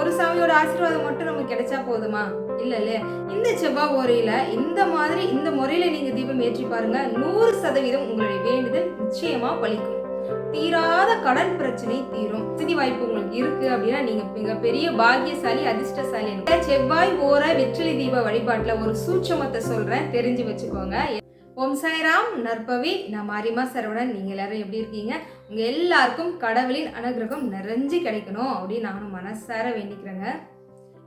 ஒரு சாமியோட ஆசீர்வாதம் மட்டும் நமக்கு கிடைச்சா போதுமா? இல்ல இல்ல. இந்த செவ்வாய் ஓரையில இந்த மாதிரி இந்த முறையில நீங்க தீபம் ஏற்றி பாருங்க. நூறு சதவீதம் உங்களுடைய வேண்டுதல் நிச்சயமா பலிக்கும். தீராத கடன் பிரச்சனை தீரும். வசதி வாய்ப்பு உங்களுக்கு இருக்கு அப்படின்னா நீங்க மிகப்பெரிய பாக்கியசாலி அதிர்ஷ்டசாலி செவ்வாய் ஓர வெற்றிலை தீப வழிபாட்டுல ஒரு சூட்சமத்தை சொல்றேன். தெரிஞ்சு வச்சுக்கோங்க. ஓம் சாய்ராம் நற்பவி. நான் மாரிமா சரவணன் நீங்கள் எல்லாரும் எப்படி இருக்கீங்க? உங்கள் எல்லாருக்கும் கடவுளின் அனுகிரகம் நிறைஞ்சு கிடைக்கணும் அப்படின்னு நானும் மனசார வேண்டிக்கிறேங்க.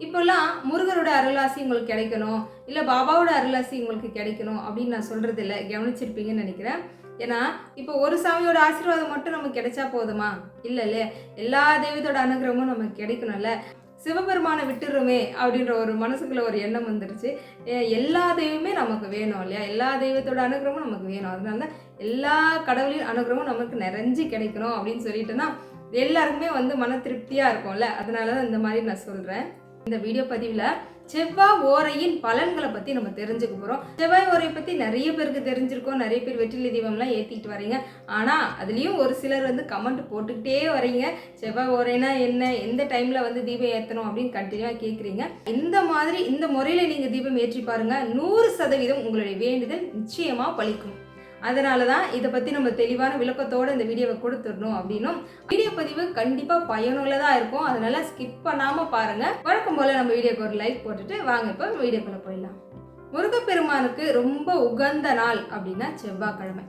இப்போல்லாம் முருகரோட அருளாசி உங்களுக்கு கிடைக்கணும். இல்லை பாபாவோட அருளாசி உங்களுக்கு கிடைக்கணும் அப்படின்னு நான் சொல்கிறது இல்லை கவனிச்சிருப்பீங்கன்னு நினைக்கிறேன். ஏன்னா இப்போ ஒரு சாமியோட ஆசீர்வாதம் மட்டும் நமக்கு கிடைச்சா போதுமா? இல்லை இல்லை. எல்லா தெய்வத்தோட அனுகிரகமும் நமக்கு கிடைக்கணும்ல. சிவபெருமானை விட்டுருமே அப்படின்ற ஒரு மனசுக்குள்ள ஒரு எண்ணம் வந்துருச்சு. எல்லா தெய்வமே நமக்கு வேணும் இல்லையா? எல்லா தெய்வத்தோட அனுகிரகமும் நமக்கு வேணும். அதனால தான் எல்லா கடவுளின் அனுகிரகமும் நமக்கு நிறைஞ்சு கிடைக்கணும் அப்படின்னு சொல்லிட்டுனா எல்லாருக்குமே வந்து மன திருப்தியாக இருக்கும்ல. அதனால தான் இந்த மாதிரி நான் சொல்கிறேன் இந்த வீடியோ பதிவில் செவ்வாய் ஓரையின் பலன்களை பற்றி நம்ம தெரிஞ்சுக்க போகிறோம் செவ்வாய் ஓரையை பற்றி நிறைய பேருக்கு தெரிஞ்சிருக்கோம். நிறைய பேர் வெற்றிலை தீபம்லாம் ஏற்றிக்கிட்டு வரீங்க. ஆனால் அதுலேயும் ஒரு சிலர் வந்து கமெண்ட் போட்டுக்கிட்டே வரீங்க. செவ்வாய் ஓரைனா என்ன? எந்த டைமில் வந்து தீபம் ஏற்றணும் அப்படின்னு கண்டினியூவாக கேட்குறீங்க இந்த மாதிரி இந்த முறையில் நீங்கள் தீபம் ஏற்றி பாருங்கள் நூறு சதவீதம் உங்களுடைய வேண்டுதல் நிச்சயமாக பழிக்கும் அதனால தான் இதை பற்றி நம்ம தெளிவான விளக்கத்தோடு இந்த வீடியோவை கொடுத்துடணும் அப்படின்னும். வீடியோ பதிவு கண்டிப்பாக பயனுள்ளதாக இருக்கும். அதனால ஸ்கிப் பண்ணாமல் பாருங்கள் வழக்கம் போல் நம்ம வீடியோக்கு ஒரு லைக் போட்டுட்டு வாங்க இப்போ வீடியோக்குள்ளே போயிடலாம். முருகப்பெருமானுக்கு ரொம்ப உகந்த நாள் அப்படின்னா செவ்வாய்க்கிழமை.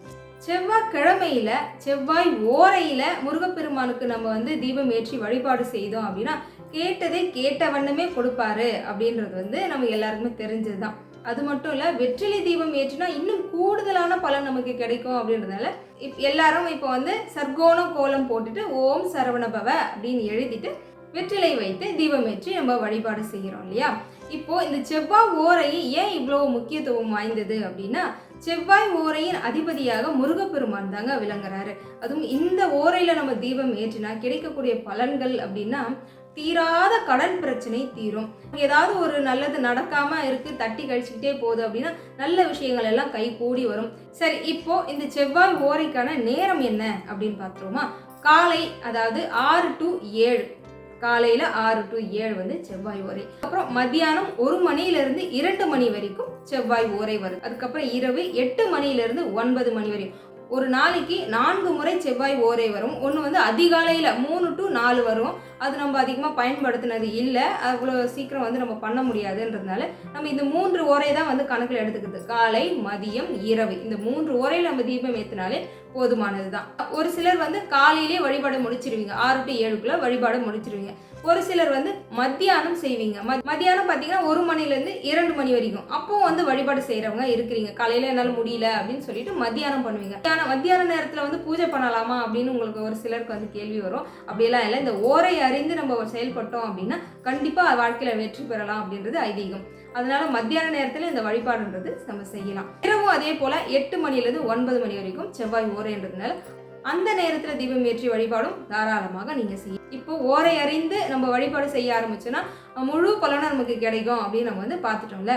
செவ்வாய்க்கிழமையில செவ்வாய் ஓரையில முருகப்பெருமானுக்கு நம்ம வந்து தீபம் ஏற்றி வழிபாடு செய்தோம் அப்படின்னா கேட்டதை கேட்ட வண்ணமே கொடுப்பாரு அப்படின்றது வந்து நம்ம எல்லாருக்குமே தெரிஞ்சதுதான். அது மட்டும் இல்லை வெற்றிலை தீபம் ஏற்றினா இன்னும் கூடுதலான பலன் நமக்கு கிடைக்கும் அப்படின்றதுனால இப் எல்லாரும் இப்போ வந்து சர்க்கோண கோலம் போட்டுட்டு ஓம் சரவணபவ அப்படின்னு எழுதிட்டு வெற்றிலை வைத்து தீபம் ஏற்றி நம்ம வழிபாடு செய்கிறோம் இல்லையா? இப்போ இந்த செவ்வாய் ஓரை ஏன் இவ்வளோ முக்கியத்துவம் வாய்ந்தது அப்படின்னா செவ்வாய் ஓரையின் அதிபதியாக முருகப்பெருமான் தாங்க விளங்குறாரு. அதுவும் இந்த ஓரையில நம்ம தீபம் ஏற்றினா கிடைக்கக்கூடிய பலன்கள் அப்படின்னா தீராத கடன் பிரச்சனை தீரும். ஏதாவது ஒரு நல்லது நடக்காம இருக்கு தட்டி கழிச்சுக்கிட்டே போகுது அப்படின்னா நல்ல விஷயங்கள் எல்லாம் கை கூடி வரும். சரி இப்போ இந்த செவ்வாய் ஓரைக்கான நேரம் என்ன அப்படின்னு பார்த்துருவோமா? காலை அதாவது ஆறு டு ஏழு. காலையில ஆறு டு ஏழு வந்து செவ்வாய் ஓரை. அப்புறம் மத்தியானம் ஒரு மணியில இருந்து இரண்டு மணி வரைக்கும் செவ்வாய் ஓரை வரும். அதுக்கப்புறம் இரவு எட்டு மணியில இருந்து ஒன்பது மணி வரைக்கும். ஒரு நாளைக்கு நான்கு முறை செவ்வாய் ஓரை வரும். ஒன்று வந்து அதிகாலையில் மூணு டு நாலு வரும். அது நம்ம அதிகமாக பயன்படுத்தினது இல்லை. அவ்வளோ சீக்கிரம் வந்து நம்ம பண்ண முடியாதுன்றதுனால நம்ம இந்த மூன்று உரை தான் வந்து கணக்கில் எடுத்துக்கிறது காலை மதியம் இரவு. இந்த மூன்று உரையில் நம்ம தீபம் ஏற்றினாலே போதுமானது தான். ஒரு சிலர் வந்து காலையிலே வழிபாடு முடிச்சிருவீங்க. ஆறு டு ஏழுக்குள்ள வழிபாடு முடிச்சிருவீங்க. ஒரு சிலர் வந்து மத்தியானம் செய்வீங்க. மத்- மத்தியானம் பார்த்தீங்கன்னா ஒரு மணிலேருந்து இரண்டு மணி வரைக்கும். அப்போ வந்து வழிபாடு செய்கிறவங்க இருக்கிறீங்க. காலையில் என்னால் முடியல அப்படின்னு சொல்லிட்டு மத்தியானம் பண்ணுவீங்க. மத்தியான நேரத்தில் வந்து பூஜை பண்ணலாமா அப்படின்னு உங்களுக்கு ஒரு சிலருக்கு வந்து கேள்வி வரும். அப்படியெல்லாம் இல்லை. இந்த ஓரை அறிந்து நம்ம செயல்பட்டோம் அப்படின்னா கண்டிப்பாக வாழ்க்கையில் வெற்றி பெறலாம் அப்படின்றது ஐதீகம். அதனால மத்தியான நேரத்தில் இந்த வழிபாடுன்றது நம்ம செய்யலாம். இரவும் அதே போல் எட்டு மணிலேருந்து ஒன்பது மணி வரைக்கும் செவ்வாய் ஓரைன்றதுனால அந்த நேரத்தில் தீபம் ஏற்றி வழிபாடும் தாராளமாக நீங்கள் செய்ய இப்போ ஓரை அறிந்து நம்ம வழிபாடு செய்ய ஆரம்பிச்சோன்னா முழு பலனும் நமக்கு கிடைக்கும் அப்படின்னு நம்ம வந்து பார்த்துட்டோம்ல?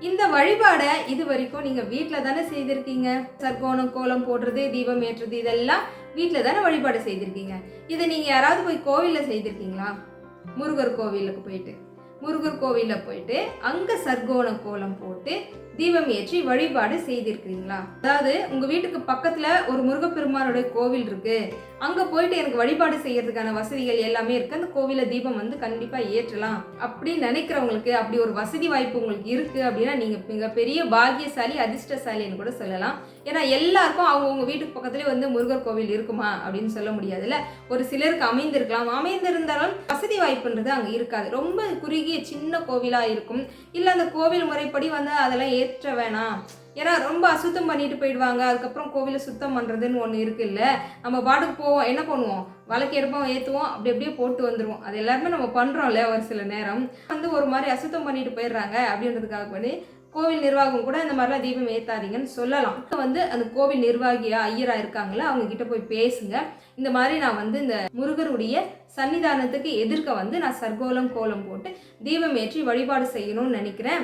இந்த வழிபாடை இது வரைக்கும் நீங்கள் வீட்டில் தானே செய்திருக்கீங்க? சர்க்கோணம் கோலம் போடுறது தீபம் ஏற்றுறது இதெல்லாம் வீட்டில் தானே வழிபாடு செய்திருக்கீங்க? இதை நீங்கள் யாராவது போய் கோவிலில் செய்திருக்கீங்களா? முருகர் கோவிலுக்கு போயிட்டு. முருகர் கோவிலில் போயிட்டு அங்கே சர்க்கோண கோலம் போட்டு தீபம் ஏற்றி வழிபாடு செய்திருக்கிறீங்களா? அதாவது உங்கள் வீட்டுக்கு பக்கத்தில் ஒரு முருகப்பெருமானுடைய கோவில் இருக்குது அங்கே போயிட்டு எனக்கு வழிபாடு செய்யறதுக்கான வசதிகள் எல்லாமே இருக்குது அந்த கோவிலில் தீபம் வந்து கண்டிப்பாக ஏற்றலாம். அப்படின்னு நினைக்கிறவங்களுக்கு அப்படி ஒரு வசதி வாய்ப்பு உங்களுக்கு இருக்குது அப்படின்னா நீங்கள் மிகப்பெரிய பாக்கியசாலி அதிர்ஷ்டசாலின்னு கூட சொல்லலாம். ஏன்னா எல்லாருக்கும் அவங்கவுங்க வீட்டுக்கு பக்கத்துலேயே வந்து முருகர் கோவில் இருக்குமா அப்படின்னு சொல்ல முடியாதுல்ல. ஒரு சிலருக்கு அமைந்திருக்கலாம். அமைந்திருந்தாலும் வசதி வாய்ப்புன்றது அங்கே இருக்காது. ரொம்ப குறுகிய சின்ன கோவிலாக இருக்கும். இல்லை அந்த கோவில் முறைப்படி வந்து அதெல்லாம் ஏற்ற வேணாம். ஏன்னா ரொம்ப அசுத்தம் பண்ணிட்டு போயிடுவாங்க. அதுக்கப்புறம் கோவிலை சுத்தம் பண்ணுறதுன்னு ஒன்று இருக்குல்ல. நம்ம பாட்டுக்கு போவோம். என்ன பண்ணுவோம்? வழக்கு எடுப்போம் ஏற்றுவோம் அப்படி அப்படியே போட்டு வந்துடுவோம் அது எல்லாருமே நம்ம பண்ணுறோம்ல ஒரு சில நேரம். வந்து ஒரு மாதிரி அசுத்தம் பண்ணிட்டு போயிடுறாங்க அப்படின்றதுக்காக பண்ணி கோவில் நிர்வாகம் கூட இந்த மாதிரிலாம் தீபம் ஏற்றாதீங்கன்னு சொல்லலாம். வந்து அந்த கோவில் நிர்வாகியா ஐயரா இருக்காங்களா? அவங்க கிட்ட போய் பேசுங்க. இந்த மாதிரி நான் வந்து இந்த முருகருடைய சன்னிதானத்துக்கு எதிர்க்க வந்து நான் சர்க்கோலம் கோலம் போட்டு தீபம் ஏற்றி வழிபாடு செய்யணும்னு நினைக்கிறேன்.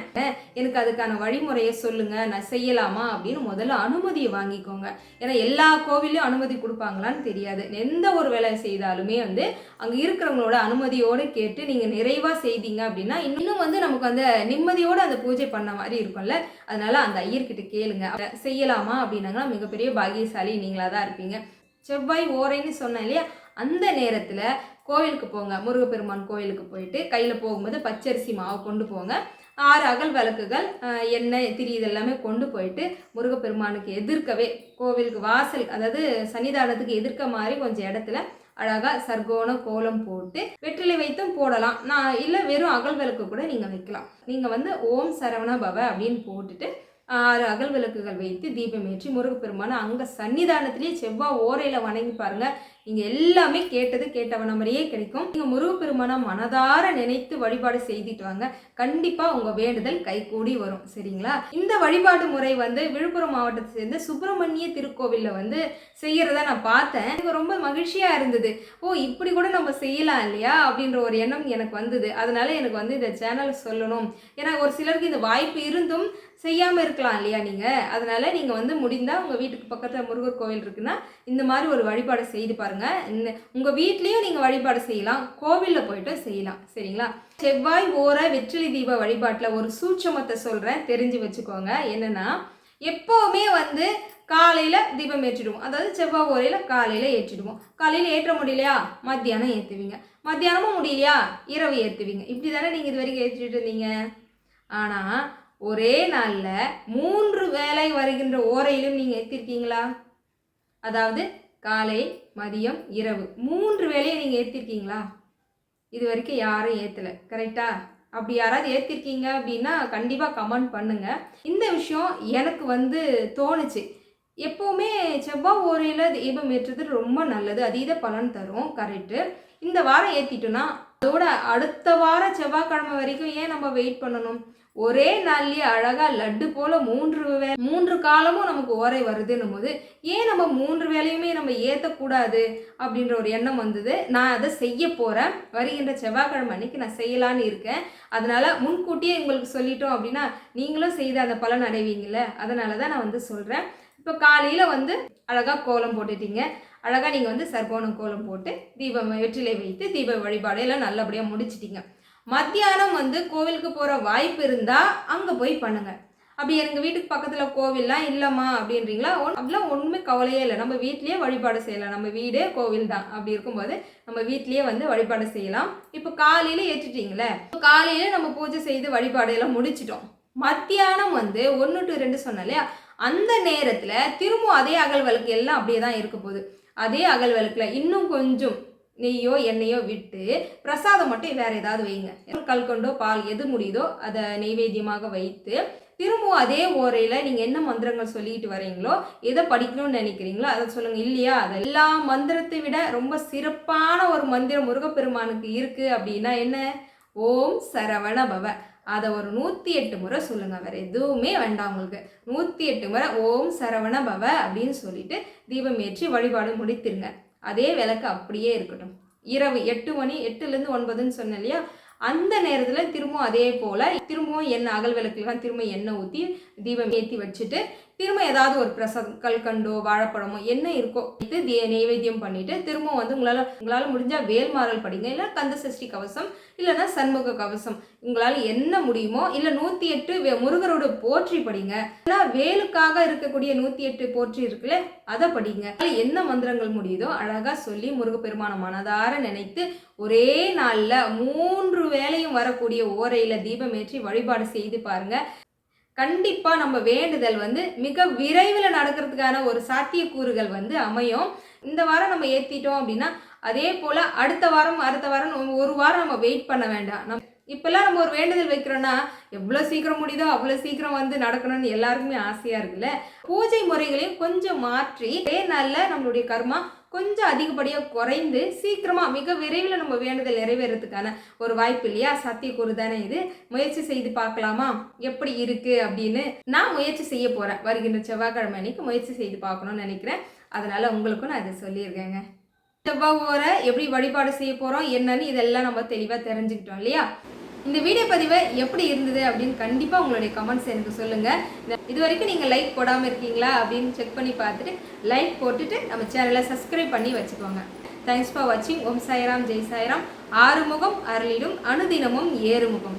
எனக்கு அதுக்கான வழிமுறையை சொல்லுங்க நான் செய்யலாமா அப்படின்னு முதல்ல அனுமதியை வாங்கிக்கோங்க. ஏன்னா எல்லா கோவிலையும் அனுமதி கொடுப்பாங்களான்னு தெரியாது. எந்த ஒரு வேலை செய்தாலுமே வந்து அங்கே இருக்கிறவங்களோட அனுமதியோடு கேட்டு நீங்கள் நிறைவாக செய்தீங்க அப்படின்னா இன்னும் வந்து நமக்கு அந்த நிம்மதியோடு அந்த பூஜை பண்ண மாதிரி இருக்கும்ல. அதனால அந்த ஐயர்கிட்ட கேளுங்க. செய்யலாமா அப்படின்னாங்கன்னா மிகப்பெரிய பாகியசாலி நீங்களாக தான் இருப்பீங்க. செவ்வாய் ஓரைன்னு சொன்னேன் இல்லையா? அந்த நேரத்தில் கோவிலுக்கு போங்க. முருகப்பெருமான் கோவிலுக்கு போயிட்டு கையில் போகும்போது பச்சரிசி மாவு கொண்டு போங்க. ஆறு அகல் விளக்குகள் எண்ணெய் திரி இதெல்லாமே கொண்டு போயிட்டு முருகப்பெருமானுக்கு எதிர்க்கவே கோவிலுக்கு வாசல் அதாவது சன்னிதானத்துக்கு எதிர்க்க மாதிரி கொஞ்சம் இடத்துல அழகாக சர்க்கோண கோலம் போட்டு வெற்றிலை வைத்தும் போடலாம். நான் இல்லை வெறும் அகல் விளக்கு கூட நீங்கள் வைக்கலாம். நீங்கள் வந்து ஓம் சரவண பவ அப்படின்னு போட்டுட்டு ஆறு அகல் விளக்குகள் வைத்து தீபம் ஏற்றி முருகப்பெருமான அங்கே சன்னிதானத்திலேயே செவ்வாய் ஓரையில் வணங்கி பாருங்கள் நீங்கள் எல்லாமே கேட்டது கேட்டவன மாதிரியே கிடைக்கும். நீங்கள் முருகப்பெருமானை மனதார நினைத்து வழிபாடு செய்துட்டு வாங்க. கண்டிப்பாக உங்கள் வேண்டுதல் கைகூடி வரும். சரிங்களா? இந்த வழிபாடு முறை வந்து விழுப்புரம் மாவட்டத்தை சேர்ந்த சுப்பிரமணிய திருக்கோவிலில் வந்து செய்கிறத நான் பார்த்தேன். எனக்கு ரொம்ப மகிழ்ச்சியாக இருந்தது. ஓ இப்படி கூட நம்ம செய்யலாம் இல்லையா? அப்படின்ற ஒரு எண்ணம் எனக்கு வந்தது. அதனால எனக்கு வந்து இந்த சேனல் சொல்லணும். ஏன்னா ஒரு சிலருக்கு இந்த வாய்ப்பு இருந்தும் செய்யாமல் இருக்கலாம் இல்லையா நீங்கள் அதனால நீங்கள் வந்து முடிந்தால் உங்கள் வீட்டுக்கு பக்கத்தில் முருகர் கோவில் இருக்குன்னா இந்த மாதிரி ஒரு வழிபாடு செய்து பாருங்கள் இந்த உங்கள் வீட்லேயும் நீங்கள் வழிபாடு செய்யலாம். கோவிலில் போயிட்டு செய்யலாம். சரிங்களா? செவ்வாய் ஓர வெற்றிலை தீப வழிபாட்டில் ஒரு சூட்சமத்தை சொல்கிறேன் தெரிஞ்சு வச்சுக்கோங்க. என்னென்னா எப்போவுமே வந்து காலையில் தீபம் ஏற்றிடுவோம். அதாவது செவ்வாய் ஓரையில் காலையில் ஏற்றிடுவோம். காலையில் ஏற்ற முடியலையா? மத்தியானம் ஏற்றுவீங்க மத்தியானமும் முடியலையா? இரவு ஏற்றுவீங்க இப்படி தானே நீங்கள் இது வரைக்கும் ஏற்றிட்டு இருந்தீங்க? ஆனால் ஒரே நாளில் மூன்று வேலை வருகின்ற ஓரையிலும் நீங்கள் ஏற்றிருக்கீங்களா அதாவது காலை மதியம் இரவு. மூன்று வேலையை நீங்கள் ஏற்றிருக்கீங்களா இது வரைக்கும் யாரும் ஏற்றலை கரெக்டா அப்படி யாராவது ஏற்றிருக்கீங்க அப்படின்னா கண்டிப்பாக கமெண்ட் பண்ணுங்க. இந்த விஷயம் எனக்கு வந்து தோணுச்சு. எப்போவுமே செவ்வாய் ஓரையில் தீபம் ஏற்றுறது ரொம்ப நல்லது. அதீத பலன் தரும். கரெக்டு இந்த வாரம் ஏற்றிட்டோன்னா அதோட அடுத்த வாரம் செவ்வாய்க்கிழமை வரைக்கும் ஏன் நம்ம வெயிட் பண்ணணும்? ஒரே நாள்லயே அழகா லட்டு போல மூன்று வே- மூன்று காலமும் நமக்கு ஓரை வருதுன்னும் போது ஏன் நம்ம மூன்று வேலையுமே நம்ம ஏற்றக்கூடாது அப்படின்ற ஒரு எண்ணம் வந்தது. நான் அதை செய்ய போகிறேன் வருகின்ற செவ்வாய்க்கிழமை அன்னைக்கு நான் செய்யலான்னு இருக்கேன். அதனால முன்கூட்டியே உங்களுக்கு சொல்லிட்டோம் அப்படின்னா நீங்களும் செய்து அந்த பலன் அடைவீங்கள்ல அதனால தான் நான் வந்து சொல்கிறேன் இப்போ காலையில் வந்து அழகாக கோலம் போட்டுட்டீங்க. அழகாக நீங்கள் வந்து சர்க்கோணம் கோலம் போட்டு தீபம் வெற்றிலை வைத்து தீப வழிபாடையெல்லாம் நல்லபடியாக முடிச்சிட்டிங்க. மத்தியானம் வந்து கோவிலுக்கு போகிற வாய்ப்பு இருந்தால் அங்கே போய் பண்ணுங்கள் அப்படி எங்கள் வீட்டுக்கு பக்கத்தில் கோவில்லாம் இல்லைம்மா அப்படின்றீங்களா? ஒன்- அப்படிலாம் ஒன்றுமே கவலையே இல்லை. நம்ம வீட்லேயே வழிபாடு செய்யலாம். நம்ம வீடே கோவில் தான். அப்படி இருக்கும்போது நம்ம வீட்லேயே வந்து வழிபாடு செய்யலாம். இப்போ காலையில் ஏற்றிட்டீங்களே காலையில் நம்ம பூஜை செய்து வழிபாடு எல்லாம் முடிச்சிட்டோம். மத்தியானம் வந்து ஒன்று டு ரெண்டு சொன்னேன் இல்லையா? அந்த நேரத்தில் திரும்பவும் அதே அகல் விளக்கு எல்லாம் அப்படியே தான் இருக்க போகுது. அதே அகல் விளக்கில் இன்னும் கொஞ்சம் நெய்யோ எண்ணெயோ விட்டு பிரசாதம் மட்டும் வேற ஏதாவது வைங்க. கல்கொண்டோ பால் எது முடியுதோ அதை நெய்வேத்தியமாக வைத்து திரும்பவும் அதே ஓரையில் நீங்கள் என்ன மந்திரங்கள் சொல்லிட்டு வரீங்களோ எதை படிக்கணும்னு நினைக்கிறீங்களோ அதை சொல்லுங்கள் இல்லையா? அது எல்லா மந்திரத்தை விட ரொம்ப சிறப்பான ஒரு மந்திரம் முருகப்பெருமானுக்கு இருக்குது அப்படின்னா என்ன? ஓம் சரவண பவ. அதை ஒரு நூற்றி எட்டு முறை சொல்லுங்க. வேறு எதுவுமே வேண்டாம் உங்களுக்கு. நூற்றி எட்டு முறை ஓம் சரவண பவ அப்படின்னு சொல்லிட்டு தீபம் ஏற்றி வழிபாடு முடித்திருங்க. அதே விளக்கு அப்படியே இருக்கட்டும். இரவு எட்டு மணி எட்டுலேருந்து ஒன்பதுன்னு சொன்னேன் இல்லையா? அந்த நேரத்தில் திரும்பவும் அதே போல் திரும்பவும் எண்ணெய் அகல் விளக்குலாம் திரும்ப எண்ணெய் ஊற்றி தீபம் ஏற்றி வச்சுட்டு திரும்ப ஏதாவது ஒரு பிரசாதம் கல்கண்டோ வாழைப்பழமோ என்ன இருக்கோ இது நைவேத்தியம் பண்ணிட்டு திரும்ப வந்து உங்களால் உங்களால் முடிஞ்சால் வேல்மாறல் படிங்க. இல்லை கந்த சஷ்டி கவசம் இல்லைன்னா சண்முக கவசம். உங்களால் என்ன முடியுமோ இல்லை நூற்றி எட்டு முருகரோட போற்றி படிங்க. இல்லை வேலுக்காக இருக்கக்கூடிய நூற்றி எட்டு போற்றி இருக்குல்ல அதை படிங்க. என்ன மந்திரங்கள் முடியுதோ அழகாக சொல்லி முருகப்பெருமான மனதார நினைத்து ஒரே நாளில் மூன்று வேலையும் வரக்கூடிய ஓரையில் தீபம் ஏற்றி வழிபாடு செய்து பாருங்கள் கண்டிப்பாக நம்ம வேண்டுதல் வந்து மிக விரைவில் நடக்கிறதுக்கான ஒரு சாத்தியக்கூறுகள் வந்து அமையும். இந்த வாரம் நம்ம ஏற்றிட்டோம் அப்படின்னா அதே போல் அடுத்த வாரம் அடுத்த வாரம் ஒரு வாரம் நம்ம வெயிட் பண்ண வேண்டாம். நம்ம இப்போல்லாம் நம்ம ஒரு வேண்டுதல் வைக்கிறோன்னா எவ்வளோ சீக்கிரம் முடியுதோ அவ்வளோ சீக்கிரம் வந்து நடக்கணும்னு எல்லாருக்குமே ஆசையாக இருக்குல்ல? பூஜை முறைகளையும் கொஞ்சம் மாற்றி ஒரே நாளில் நம்மளுடைய கர்மா கொஞ்சம் அதிகப்படியாக குறைந்து சீக்கிரமாக மிக விரைவில் நம்ம வேண்டுதல் நிறைவேறதுக்கான ஒரு வாய்ப்பு இல்லையா? சத்தியக்கூறு தானே இது. முயற்சி செய்து பார்க்கலாமா? எப்படி இருக்குது அப்படின்னு நான் முயற்சி செய்ய போகிறேன் வருகின்ற செவ்வாய்க்கிழமை அன்னைக்கு முயற்சி செய்து பார்க்கணும்னு நினைக்கிறேன். அதனால் உங்களுக்கும் நான் அதை சொல்லியிருக்கேங்க. செவ்வாய் ஓரை எப்படி வழிபாடு செய்ய போகிறோம் என்னன்னு இதெல்லாம் நம்ம தெளிவாக தெரிஞ்சுக்கிட்டோம் இல்லையா? இந்த வீடியோ பதிவை எப்படி இருந்தது அப்படின்னு கண்டிப்பாக உங்களுடைய கமெண்ட்ஸ் எனக்கு சொல்லுங்கள் இது வரைக்கும் நீங்கள் லைக் போடாமல் இருக்கீங்களா அப்படின்னு செக் பண்ணி பார்த்துட்டு லைக் போட்டுட்டு நம்ம சேனலை சப்ஸ்கிரைப் பண்ணி வச்சுக்கோங்க. தேங்க்ஸ் ஃபார் வாட்சிங் ஓம் சாய்ராம். ஜெய் சாய்ராம். ஆறுமுகம் அருளிடும். அனுதினமும் ஏறுமுகம்.